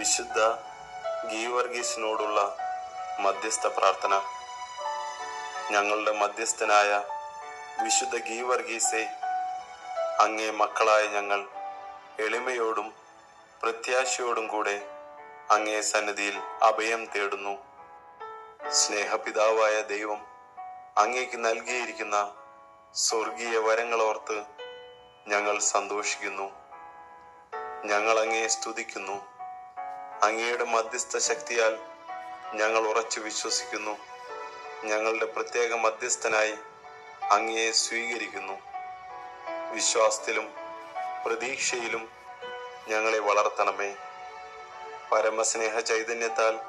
വിശുദ്ധ ഗീവർഗീസിനോടുള്ള മധ്യസ്ഥ പ്രാർത്ഥന. ഞങ്ങളുടെ മധ്യസ്ഥനായ വിശുദ്ധ ഗീവർഗീസെ അങ്ങേ മക്കളായ ഞങ്ങൾ എളിമയോടും പ്രത്യാശയോടും കൂടെ അങ്ങേ സന്നിധിയിൽ അഭയം തേടുന്നു. സ്നേഹപിതാവായ ദൈവം അങ്ങേക്ക് നൽകിയിരിക്കുന്ന സ്വർഗീയ വരങ്ങളോർത്ത് ഞങ്ങൾ സന്തോഷിക്കുന്നു. ഞങ്ങൾ അങ്ങയെ സ്തുതിക്കുന്നു. അങ്ങയുടെ മധ്യസ്ഥ ശക്തിയാൽ ഞങ്ങൾ ഉറച്ചു വിശ്വസിക്കുന്നു. ഞങ്ങളുടെ പ്രത്യേക മധ്യസ്ഥനായി അങ്ങയെ സ്വീകരിക്കുന്നു. വിശ്വാസത്തിലും പ്രതീക്ഷയിലും ഞങ്ങളെ വളർത്തണമേ. പരമസ്നേഹ ചൈതന്യത്താൽ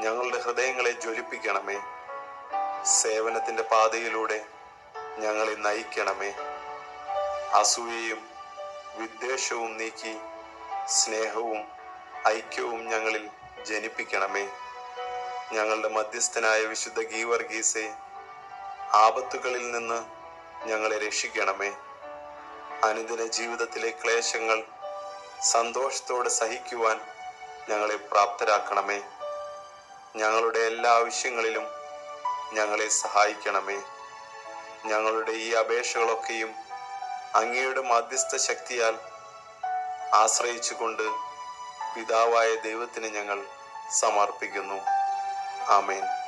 ഞങ്ങളുടെ ഹൃദയങ്ങളെ ജ്വലിപ്പിക്കണമേ. സേവനത്തിന്റെ പാതയിലൂടെ ഞങ്ങളെ നയിക്കണമേ. അസൂയയും വിദ്വേഷവും നീക്കി സ്നേഹവും ഐക്യവും ഞങ്ങളിൽ ജനിപ്പിക്കണമേ. ഞങ്ങളുടെ മധ്യസ്ഥനായ വിശുദ്ധ ഗീവർഗീസെ ആപത്തുകളിൽ നിന്ന് ഞങ്ങളെ രക്ഷിക്കണമേ. അനുദിന ജീവിതത്തിലെ ക്ലേശങ്ങൾ സന്തോഷത്തോടെ സഹിക്കുവാൻ ഞങ്ങളെ പ്രാപ്തരാക്കണമേ. ഞങ്ങളുടെ എല്ലാ ആവശ്യങ്ങളിലും ഞങ്ങളെ സഹായിക്കണമേ. ഞങ്ങളുടെ ഈ അപേക്ഷകളൊക്കെയും അങ്ങയുടെ മധ്യസ്ഥ ശക്തിയാൽ ആശ്രയിച്ചുകൊണ്ട് പിതാവായ ദൈവത്തിന് ഞങ്ങൾ സമർപ്പിക്കുന്നു. ആമേൻ.